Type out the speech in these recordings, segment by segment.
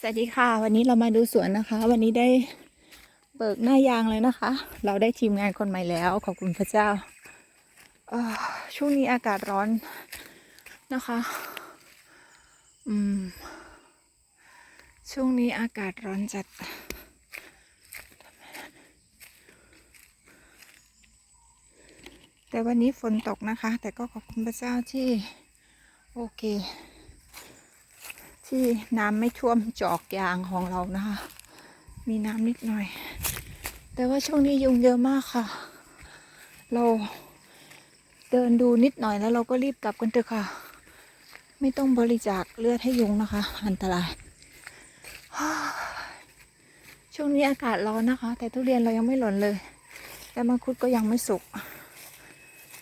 สวัสดีค่ะ วันนี้เรามาดูสวนนะคะ วันนี้ได้เบิกหน้ายางเลยนะคะ เราได้ทีมงานคนใหม่แล้วขอบคุณพระเจ้าช่วงนี้อากาศร้อนนะคะ อืม ช่วงนี้อากาศร้อนจัด แต่วันนี้ฝนตกนะคะ แต่ก็ขอบคุณพระเจ้าที่ โอเค ที่น้ำไม่ท่วมจอกยางของเรานะคะ มีน้ำนิดหน่อย แต่ว่าช่วงนี้ยุงเยอะมากค่ะ เราเดินดูนิดหน่อยแล้วเราก็รีบกลับกันเถอะค่ะ ไม่ต้องบริจาคเลือดให้ยุงนะคะ อันตราย ช่วงนี้อากาศร้อนนะคะ แต่ทุเรียนเรายังไม่หล่นเลยและมังคุดก็ยังไม่สุก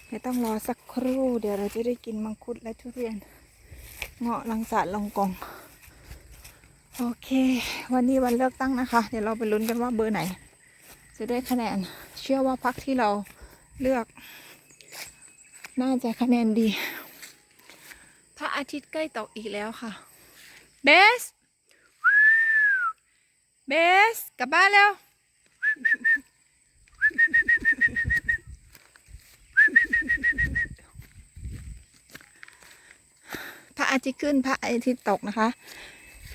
เดี๋ยวต้องรอสักครู่ เดี๋ยวเราจะได้กินมังคุดและทุเรียน เงาะลังสาดลองกอง โอเค วันนี้วันเลือกตั้งนะคะ เดี๋ยวเราไปลุ้นกันว่าเบอร์ไหน จะได้คะแนน เชื่อว่าพักที่เราเลือก น่าจะคะแนนดี พระอาทิตย์ใกล้ตกอีกแล้วค่ะ เบส เบส กลับบ้านแล้วพระอาทิตย์ขึ้นพระอาทิตย์ตกนะคะ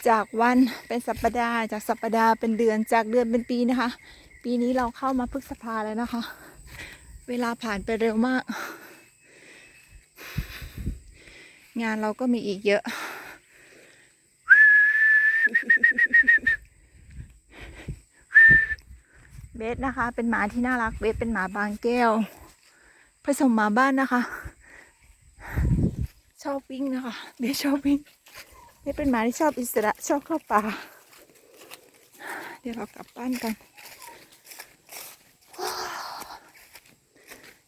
จากวันเป็นสัปดาห์จากสัปดาห์เป็นเดือนจากเดือนเป็นปีนะคะ ปีนี้เราเข้ามาพฤษภาแล้วนะคะ เวลาผ่านไปเร็วมาก งานเราก็มีอีกเยอะ เบสนะคะ เป็นหมาที่น่ารักเบสเป็นหมาบางแก้ว ผสมหมาบ้านนะคะ ชอบวิ่งนะคะ เบสชอบวิ่ง เบสเป็นหมาที่ชอบอิสระชอบเข้าป่า เดี๋ยวเรากลับบ้านกัน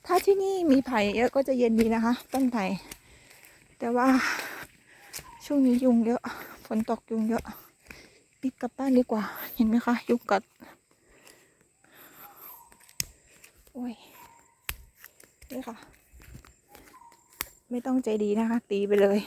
ถ้าที่นี่มีไผ่เยอะก็จะเย็นดีนะคะ ต้นไผ่แต่ว่าช่วงนี้ยุงเยอะ ฝนตกยุงเยอะรีบกลับบ้านดีกว่า เห็นไหมคะ ยุงกัด โอ้ย นี่ค่ะ ไม่ต้องใจดีนะคะ ตีไปเลย